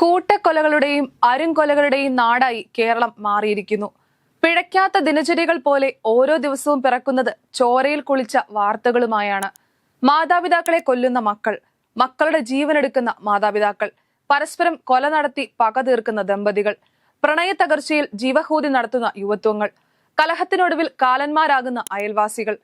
കൂട്ടക്കൊലകളുടെയും അരുംകൊലകളുടെയും നാടായി കേരളം മാറിയിരിക്കുന്നു. പിഴയ്ക്കാത്ത ദിനചര്യകൾ പോലെ ഓരോ ദിവസവും പിറക്കുന്നത് ചോരയിൽ കുളിച്ച വാർത്തകളുമായാണ്. മാതാപിതാക്കളെ കൊല്ലുന്ന മക്കൾ മക്കളുടെ ജീവനെടുക്കുന്ന മാതാപിതാക്കൾ പരസ്പരം കൊല നടത്തി പക തീർക്കുന്ന ദമ്പതികൾ പ്രണയ തകർച്ചയിൽ ജീവഹൂതി നടത്തുന്ന യുവത്വങ്ങൾ കലഹത്തിനൊടുവിൽ കാലന്മാരാകുന്ന അയൽവാസികൾ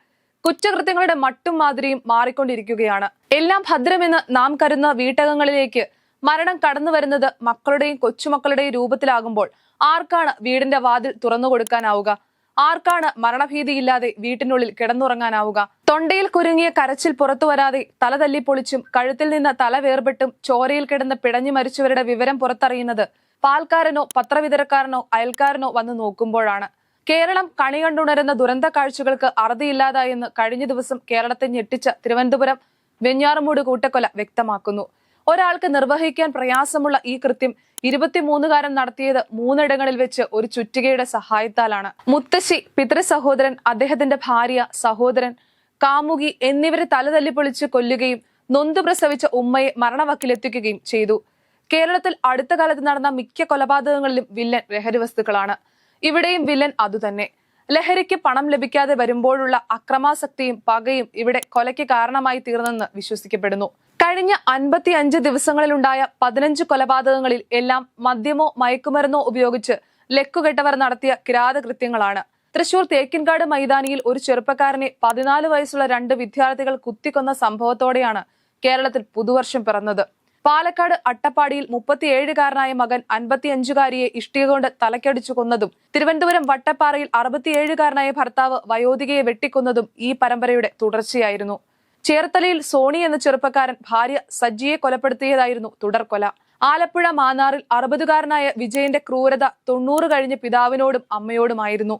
കുറ്റകൃത്യങ്ങളുടെ മട്ടും മാതിരിയും മാറിക്കൊണ്ടിരിക്കുകയാണ്. എല്ലാം ഭദ്രമെന്ന് നാം കരുതുന്ന വീട്ടകങ്ങളിലേക്ക് മരണം കടന്നു വരുന്നത് മക്കളുടെയും കൊച്ചുമക്കളുടെയും രൂപത്തിലാകുമ്പോൾ ആർക്കാണ് വീടിന്റെ വാതിൽ തുറന്നു കൊടുക്കാനാവുക? ആർക്കാണ് മരണഭീതിയില്ലാതെ വീട്ടിനുള്ളിൽ കിടന്നുറങ്ങാനാവുക? തൊണ്ടയിൽ കുരുങ്ങിയ കരച്ചിൽ പുറത്തു വരാതെ തല തല്ലിപ്പൊളിച്ചും കഴുത്തിൽ നിന്ന് തല വേർപെട്ടും ചോരയിൽ കിടന്ന് പിടഞ്ഞു മരിച്ചവരുടെ വിവരം പുറത്തറിയുന്നത് പാൽക്കാരനോ പത്രവിതരക്കാരനോ അയൽക്കാരനോ വന്ന് നോക്കുമ്പോഴാണ്. കേരളം കണി കണ്ടുണരുന്ന ദുരന്ത കാഴ്ചകൾക്ക് അറുതിയില്ലാതായെന്ന് കഴിഞ്ഞ ദിവസം കേരളത്തെ ഞെട്ടിച്ച തിരുവനന്തപുരം വെഞ്ഞാറമൂട് കൂട്ടക്കൊല വ്യക്തമാക്കുന്നു. ഒരാൾക്ക് നിർവഹിക്കാൻ പ്രയാസമുള്ള ഈ കൃത്യം ഇരുപത്തിമൂന്നുകാരൻ നടത്തിയത് മൂന്നിടങ്ങളിൽ വെച്ച് ഒരു ചുറ്റികയുടെ സഹായത്താലാണ്. മുത്തശ്ശി പിതൃ സഹോദരൻ അദ്ദേഹത്തിന്റെ ഭാര്യ സഹോദരൻ കാമുകി എന്നിവരെ തലതല്ലിപ്പൊളിച്ച് കൊല്ലുകയും നൊന്തു പ്രസവിച്ച ഉമ്മയെ മരണവക്കിലെത്തിക്കുകയും ചെയ്തു. കേരളത്തിൽ അടുത്ത കാലത്ത് നടന്ന മിക്ക കൊലപാതകങ്ങളിലും വില്ലൻ ലഹരി വസ്തുക്കളാണ്. ഇവിടെയും വില്ലൻ അതുതന്നെ. ലഹരിക്ക് പണം ലഭിക്കാതെ വരുമ്പോഴുള്ള അക്രമാസക്തിയും പകയും ഇവിടെ കൊലയ്ക്ക് കാരണമായി തീർന്നെന്ന് വിശ്വസിക്കപ്പെടുന്നു. കഴിഞ്ഞ അൻപത്തി അഞ്ച് ദിവസങ്ങളിലുണ്ടായ പതിനഞ്ച് കൊലപാതകങ്ങളിൽ എല്ലാം മദ്യമോ മയക്കുമരുന്നോ ഉപയോഗിച്ച് ലക്കുകെട്ടവർ നടത്തിയ കിരാതകൃത്യങ്ങളാണ്. തൃശൂർ തേക്കിൻകാട് മൈതാനിയിൽ ഒരു ചെറുപ്പക്കാരനെ പതിനാല് വയസ്സുള്ള രണ്ട് വിദ്യാർത്ഥികൾ കുത്തിക്കൊന്ന സംഭവത്തോടെയാണ് കേരളത്തിൽ പുതുവർഷം പിറന്നത്. പാലക്കാട് അട്ടപ്പാടിയിൽ മുപ്പത്തിയേഴുകാരനായ മകൻ അൻപത്തിയഞ്ചുകാരിയെ ഇഷ്ടിക കൊണ്ട് തലക്കടിച്ചു കൊന്നതും തിരുവനന്തപുരം വട്ടപ്പാറയിൽ അറുപത്തിയേഴുകാരനായ ഭർത്താവ് വയോധികയെ വെട്ടിക്കൊന്നതും ഈ പരമ്പരയുടെ തുടർച്ചയായിരുന്നു. ചേർത്തലയിൽ സോണി എന്ന ചെറുപ്പക്കാരൻ ഭാര്യ സജ്ജിയെ കൊലപ്പെടുത്തിയതായിരുന്നു തുടർകൊല ആലപ്പുഴ മാന്നാറിൽ അറുപതുകാരനായ വിജയന്റെ ക്രൂരത തൊണ്ണൂറ് കഴിഞ്ഞ പിതാവിനോടും അമ്മയോടുമായിരുന്നു.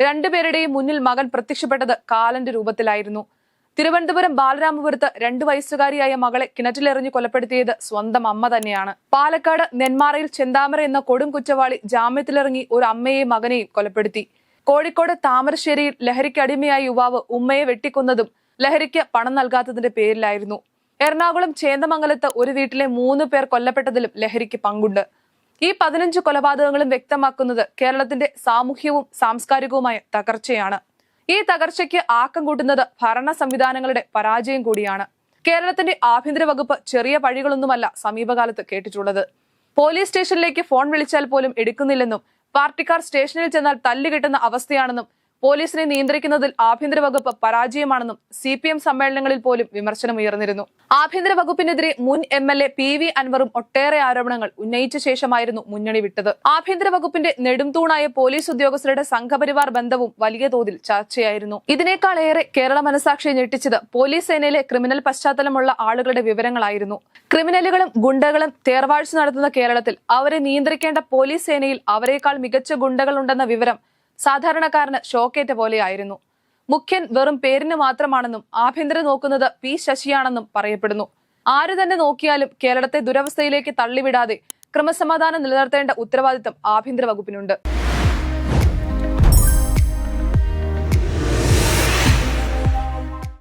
രണ്ടുപേരുടെയും മുന്നിൽ മകൻ പ്രത്യക്ഷപ്പെട്ടത് കാലന്റെ രൂപത്തിലായിരുന്നു. തിരുവനന്തപുരം ബാലരാമപുരത്ത് രണ്ടു വയസ്സുകാരിയായ മകളെ കിണറ്റിലെറിഞ്ഞു കൊലപ്പെടുത്തിയത് സ്വന്തം അമ്മ തന്നെയാണ്. പാലക്കാട് നെന്മാറയിൽ ചെന്താമര എന്ന കൊടും കുറ്റവാളി ജാമ്യത്തിലിറങ്ങി ഒരു അമ്മയെയും മകനെയും കൊലപ്പെടുത്തി. കോഴിക്കോട് താമരശ്ശേരിയിൽ ലഹരിക്കടിമയായ യുവാവ് ഉമ്മയെ വെട്ടിക്കൊന്നതും ലഹരിക്ക് പണം നൽകാത്തതിന്റെ പേരിലായിരുന്നു. എറണാകുളം ചേന്ദമംഗലത്ത് ഒരു വീട്ടിലെ മൂന്ന് പേർ കൊല്ലപ്പെട്ടതിലും ലഹരിക്ക് പങ്കുണ്ട്. ഈ പതിനഞ്ച് കൊലപാതകങ്ങളും വ്യക്തമാക്കുന്നത് കേരളത്തിന്റെ സാമൂഹ്യവും സാംസ്കാരികവുമായ തകർച്ചയാണ്. ഈ തകർച്ചയ്ക്ക് ആക്കം കൂട്ടുന്നത് ഭരണ സംവിധാനങ്ങളുടെ പരാജയം കൂടിയാണ്. കേരളത്തിന്റെ ആഭ്യന്തര വകുപ്പ് ചെറിയ പഴികളൊന്നുമല്ല സമീപകാലത്ത് കേട്ടിട്ടുള്ളത്. പോലീസ് സ്റ്റേഷനിലേക്ക് ഫോൺ വിളിച്ചാൽ പോലും എടുക്കുന്നില്ലെന്നും പാർട്ടിക്കാർ സ്റ്റേഷനിൽ ചെന്നാൽ തല്ലുകിട്ടുന്ന അവസ്ഥയാണെന്നും പോലീസിനെ നിയന്ത്രിക്കുന്നതിൽ ആഭ്യന്തര വകുപ്പ് പരാജയമാണെന്നും സി പി എം സമ്മേളനങ്ങളിൽ പോലും വിമർശനമുയർന്നിരുന്നു ആഭ്യന്തര വകുപ്പിനെതിരെ മുൻ M L A P V അൻവറും ഒട്ടേറെ ആരോപണങ്ങൾ ഉന്നയിച്ച ശേഷമായിരുന്നു മുന്നണി വിട്ടത്. ആഭ്യന്തര വകുപ്പിന്റെ നെടുംതൂണായ പോലീസ് ഉദ്യോഗസ്ഥരുടെ സംഘപരിവാർ ബന്ധവും വലിയ തോതിൽ ചർച്ചയായിരുന്നു. ഇതിനേക്കാളേറെ കേരള മനസാക്ഷി ഞെട്ടിച്ചത് പോലീസ് സേനയിലെ ക്രിമിനൽ പശ്ചാത്തലമുള്ള ആളുകളുടെ വിവരങ്ങളായിരുന്നു. ക്രിമിനലുകളും ഗുണ്ടകളും തേർവാഴ്ച നടത്തുന്ന കേരളത്തിൽ അവരെ നിയന്ത്രിക്കേണ്ട പോലീസ് സേനയിൽ അവരെക്കാൾ മികച്ച ഗുണ്ടകളുണ്ടെന്ന വിവരം സാധാരണക്കാരന് ഷോക്കേറ്റ പോലെയായിരുന്നു. മുഖ്യൻ വെറും പേരിന് മാത്രമാണെന്നും ആഭ്യന്തരം നോക്കുന്നത് പി ശശിയാണെന്നും പറയപ്പെടുന്നു. ആര് തന്നെ നോക്കിയാലും കേരളത്തെ ദുരവസ്ഥയിലേക്ക് തള്ളിവിടാതെ ക്രമസമാധാനം നിലനിർത്തേണ്ട ഉത്തരവാദിത്തം ആഭ്യന്തര വകുപ്പിനുണ്ട്.